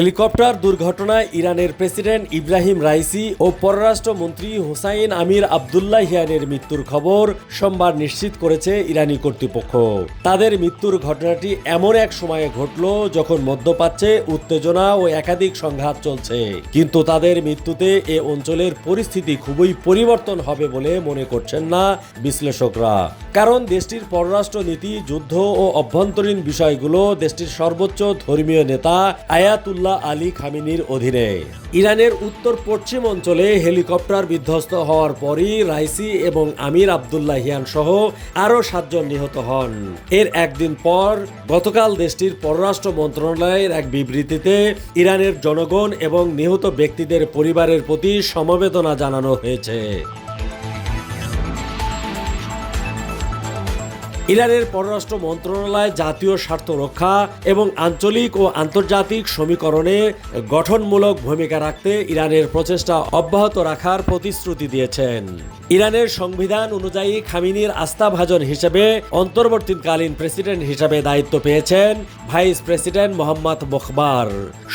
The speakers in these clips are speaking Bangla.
হেলিকপ্টার দুর্ঘটনায় ইরানের প্রেসিডেন্ট ইব্রাহিম রাইসি ও পররাষ্ট্রমন্ত্রী হোসাইন আমির আবদুল্লাহ হিয়ানের মৃত্যুর খবর সোমবার নিশ্চিত করেছে ইরানি কর্তৃপক্ষ। তাদের মৃত্যুর ঘটনাটি এমন এক সময়ে ঘটল যখন মধ্যপ্রাচ্যে উত্তেজনা ও একাধিক সংঘাত চলছে। কিন্তু তাদের মৃত্যুতে এ অঞ্চলের পরিস্থিতি খুবই পরিবর্তন হবে বলে মনে করছেন না বিশ্লেষকরা। কারণ দেশটির পররাষ্ট্রনীতি, যুদ্ধ ও অভ্যন্তরীণ বিষয়গুলো দেশটির সর্বোচ্চ ধর্মীয় নেতা আয়াতুল্লাহ আলী খামিনির অধীনে। ইরানের উত্তর পশ্চিম অঞ্চলে হেলিকপ্টার বিধ্বস্ত হওয়ার পরই রাইসি এবং আমির আবদুল্লাহিয়ান সহ আরও সাতজন নিহত হন। এর একদিন পর গতকাল দেশটির পররাষ্ট্র মন্ত্রণালয়ের এক বিবৃতিতে ইরানের জনগণ এবং নিহত ব্যক্তিদের পরিবারের প্রতি সমবেদনা জানানো হয়েছে। ইরানের পররাষ্ট্র মন্ত্রণালয় জাতীয় স্বার্থ রক্ষা এবং আঞ্চলিক ও আন্তর্জাতিক সমীকরণে গঠনমূলক ভূমিকা রাখতে ইরানের প্রচেষ্টা অব্যাহত রাখার প্রতিশ্রুতি দিয়েছেন। ইরানের সংবিধান অনুযায়ী খামিনির আস্থাভাজন হিসেবে অন্তর্বর্তীকালীন প্রেসিডেন্ট হিসেবে দায়িত্ব পেয়েছেন ভাইস প্রেসিডেন্ট মোহাম্মদ মোখবার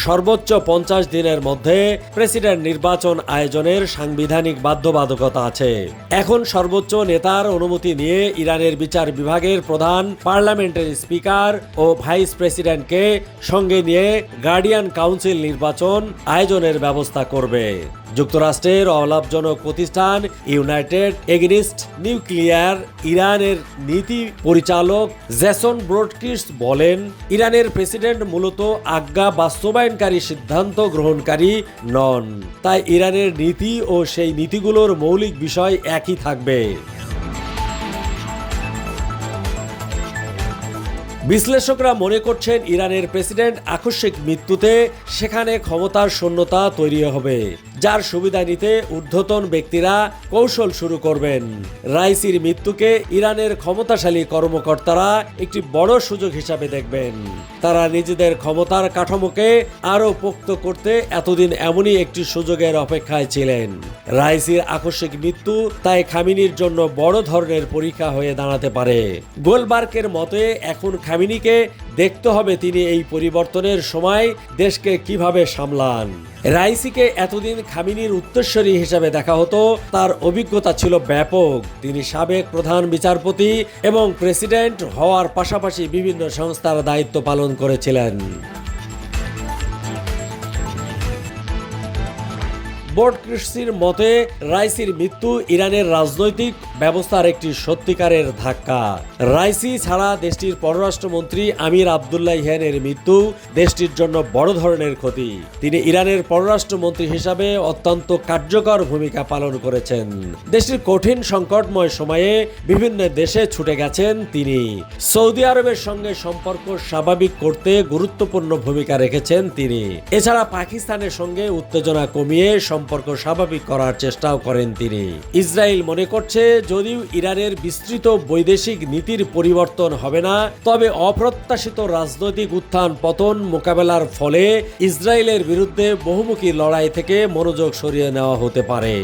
সর্বোচ্চ পঞ্চাশ দিনের মধ্যে প্রেসিডেন্ট নির্বাচন আয়োজনের সাংবিধানিক বাধ্যবাধকতা আছে। এখন সর্বোচ্চ নেতার অনুমতি নিয়ে ইরানের বিচার বিভাগের প্রধান পার্লামেন্টের স্পিকার ও ভাইস প্রেসিডেন্টকে সঙ্গে নিয়ে গার্ডিয়ান কাউন্সিল নির্বাচন আয়োজনের ব্যবস্থা করবে। যুক্তরাষ্ট্রের অলাভজনক প্রতিষ্ঠান ইউনাইটেড এগেনিস্ট নিউক্লিয়ার ইরানের নীতি পরিচালক জেসন ব্রডকিস বলেন, ইরানের প্রেসিডেন্ট মূলত আজ্ঞা বাস্তবায়নকারী সিদ্ধান্ত গ্রহণকারী নন। তাই ইরানের নীতি ও সেই নীতিগুলোর মৌলিক বিষয় একই থাকবে। বিশ্লেষকরা মনে করছেন ইরানের প্রেসিডেন্ট আকস্মিক মৃত্যুতে সেখানে ক্ষমতার শূন্যতা তৈরি হবে, যার সুবিধা নিতে ঊর্ধ্বতন ব্যক্তিরা কৌশল শুরু করবেন। রাইসির মৃত্যুকে ইরানের ক্ষমতাশালী কর্মকর্তারা একটি বড় সুযোগ হিসাবে দেখবেন। তারা নিজেদের ক্ষমতার কাঠামোকে আরও পোক্ত করতে এতদিন এমনই একটি সুযোগের অপেক্ষায় ছিলেন। রাইসির আকস্মিক মৃত্যু তাই খামিনির জন্য বড় ধরনের পরীক্ষা হয়ে দাঁড়াতে পারে। গোলবার্কের মতে, এখন খামিনিকে দেখতে হবে তিনি এই পরিবর্তনের সময় দেশকে কীভাবে সামলান। রাইসিকে এতদিন খামিনির উত্তরস্বরী হিসাবে দেখা হতো, তার অভিজ্ঞতা ছিল ব্যাপক। তিনি সাবেক প্রধান বিচারপতি এবং প্রেসিডেন্ট হওয়ার পাশাপাশি বিভিন্ন সংস্থার দায়িত্ব পালন করেছিলেন। বোর্ড কৃষির মতে, রাইসির মৃত্যু ইরানের রাজনৈতিক ব্যবস্থার একটি সত্যিকারের ধাক্কা। রাইসি ছাড়া দেশটির পররাষ্ট্রমন্ত্রী আমির আবদুল্লাহ ইহানের মৃত্যু দেশটির জন্য বড় ধরনের ক্ষতি। তিনি ইরানের পররাষ্ট্রমন্ত্রী হিসাবে অত্যন্ত কার্যকর ভূমিকা পালন করেছেন। দেশটির কঠিন সংকটময় সময়ে বিভিন্ন দেশে ছুটে গেছেন তিনি। সৌদি আরবের সঙ্গে সম্পর্ক স্বাভাবিক করতে গুরুত্বপূর্ণ ভূমিকা রেখেছেন তিনি। এছাড়া পাকিস্তানের সঙ্গে উত্তেজনা কমিয়ে সম্পর্ক স্বাভাবিক করার চেষ্টাও করেন তিনি। ইসরায়েল মনে করছে, যদিও ইরানের বিস্তৃত বৈদেশিক নীতির পরিবর্তন হবে না, তবে অপ্রত্যাশিত রাজনৈতিক উত্থান পতন মোকাবেলার ফলে ইসরায়েলের বিরুদ্ধে বহুমুখী লড়াই থেকে মনোযোগ সরিয়ে নেওয়া হতে পারে।